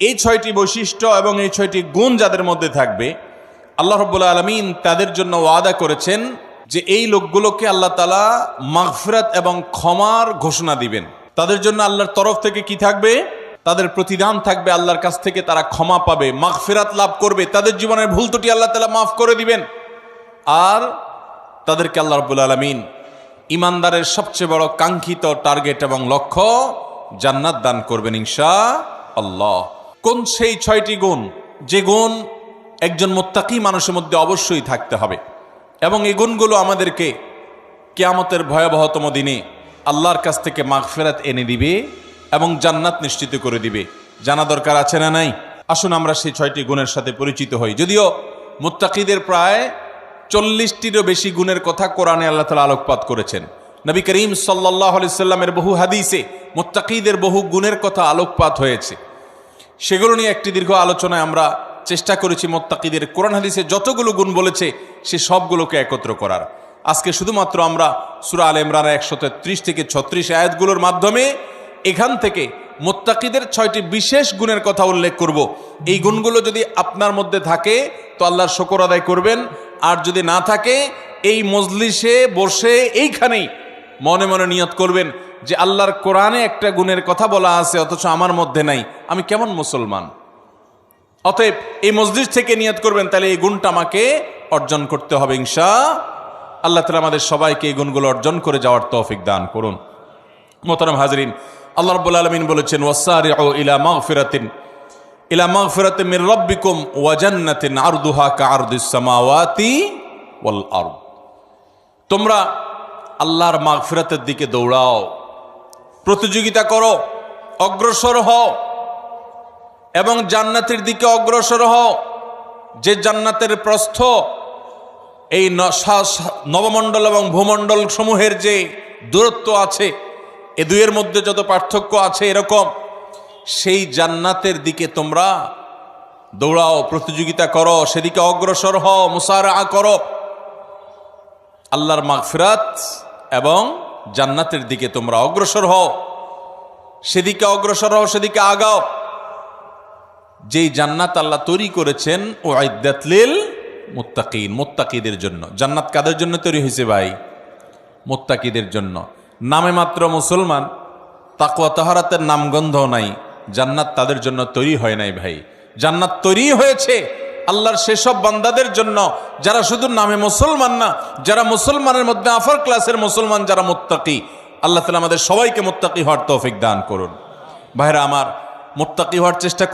এই ছয়টি বৈশিষ্ট্য এবং এই ছয়টি গুণ যাদের মধ্যে থাকবে, আল্লাহ রব্বুল আলমিন তাদের জন্য ওয়াদা করেছেন যে এই লোকগুলোকে আল্লাহ তালা মাগফিরাত এবং ক্ষমার ঘোষণা দিবেন। তাদের জন্য আল্লাহর তরফ থেকে কি থাকবে? তাদের প্রতিদান থাকবে আল্লাহর কাছ থেকে, তারা ক্ষমা পাবে, মাগফিরাত লাভ করবে। তাদের জীবনের ভুল ত্রুটি আল্লাহ তালা মাফ করে দিবেন। আর তাদেরকে আল্লাহ রব্বুল আলমিন ইমানদারের সবচেয়ে বড় কাঙ্ক্ষিত টার্গেট এবং লক্ষ্য জান্নাত দান করবেন ইনশা আল্লাহ কোন সেই ছয়টি গুণ? যে গুণ একজন মোত্তাকি মানুষের মধ্যে অবশ্যই থাকতে হবে। এবং এই গুণগুলো আমাদেরকে কেয়ামতের ভয়াবহতম দিনে আল্লাহর কাছ থেকে মাগফেরাত এনে দিবে এবং জান্নাত নিশ্চিত করে দিবে। জানা দরকার আছে না নাই? আসুন আমরা সেই ছয়টি গুণের সাথে পরিচিত হই। যদিও মোত্তাকিদের প্রায় চল্লিশটিরও বেশি গুণের কথা কোরআনে আল্লাহ তালা আলোকপাত করেছেন। নবী করিম সাল্লাহ আলি সাল্লামের বহু হাদিসে মুত্তাকিদের বহু গুণের কথা আলোকপাত হয়েছে। সেগুলো নিয়ে একটি দীর্ঘ আলোচনায় আমরা চেষ্টা করেছি মোত্তাকিদের কোরআন হাদিসে যতগুলো গুণ বলেছে, সে সবগুলোকে একত্র করার। আজকে শুধুমাত্র আমরা সুরা আল ইমরানের একশো তেত্রিশ থেকে ছত্রিশ আয়াতগুলোর মাধ্যমে এখান থেকে মোত্তাকিদের ছয়টি বিশেষ গুণের কথা উল্লেখ করব। এই গুণগুলো যদি আপনার মধ্যে থাকে, তো আল্লাহর শকর আদায় করবেন। আর যদি না থাকে, এই মজলিসে বসে এইখানেই মনে মনে নিয়ত করবেন যে আল্লাহর কোরআনে একটা গুণের কথা বলা আছে, অথচ আমার মধ্যে নাই। আমি কেমন মুসলমান? অতএব এই মসজিদ থেকে নিয়ত করবেন, তাহলে এই গুণটা আমাকে অর্জন করতে হবে, ইনশা। আল্লাহ তালা আমাদের সবাইকে এই গুণগুলো অর্জন করে যাওয়ার তৌফিক দান করুন। মোহতারাম হাজরিন, আল্লাহ রব্বুল আলমিন বলেছেন ওয়াসারি ইলা মাগফিরাতিন ইলা মাগফিরাতিন মির রব্বিকুম ওয়া জান্নাতিন আরদুহা কাআরদিস সামাওয়াতি ওয়াল আরদ। তোমরা আল্লাহর মাগফিরাতের দিকে দৌড়াও। প্রতিযোগিতা করো, অগ্রসর হও এবং জান্নাতের দিকে অগ্রসর হও। যে জান্নাতের প্রস্থ, এই নবমণ্ডল এবং ভূমণ্ডল সমূহের যে দূরত্ব আছে, এ দুয়ের মধ্যে যত পার্থক্য আছে এরকম, সেই জান্নাতের দিকে তোমরা দৌড়াও, প্রতিযোগিতা করো, সেদিকে অগ্রসর হও মুসারা করো। আল্লাহর মাগফিরাত এবং জান্নাতের দিকে তোমরা অগ্রসর হও। সেদিকে অগ্রসর হও, সেদিকে আগাও। যেই জান্নাত আল্লাহ তৈরি করেছেন ও আইদাতলিল মুত্তাকিন, মুত্তাকিদের জন্য। জান্নাত কাদের জন্য তৈরি হয়েছে ভাই? মোত্তাকিদের জন্য। নামে মাত্র মুসলমান তাকুয়া তাহারাতের নামগন্ধ নাই। জান্নাত তাদের জন্য তৈরি হয় নাই ভাই। জান্নাত তৈরি হয়েছে। আল্লাহর সেসব বান্দাদের জন্য যারা শুধু নামে মুসলমান না, যারা মুসলমানের মধ্যে আফার ক্লাসের মুসলমান, যারা মোত্তাকি, আল্লাহ তালা আমাদের সবাইকে মোত্তাকি হওয়ার তৌফিক দান করুন। ভাইরা, আমার মোত্তাকি হওয়ার চেষ্টা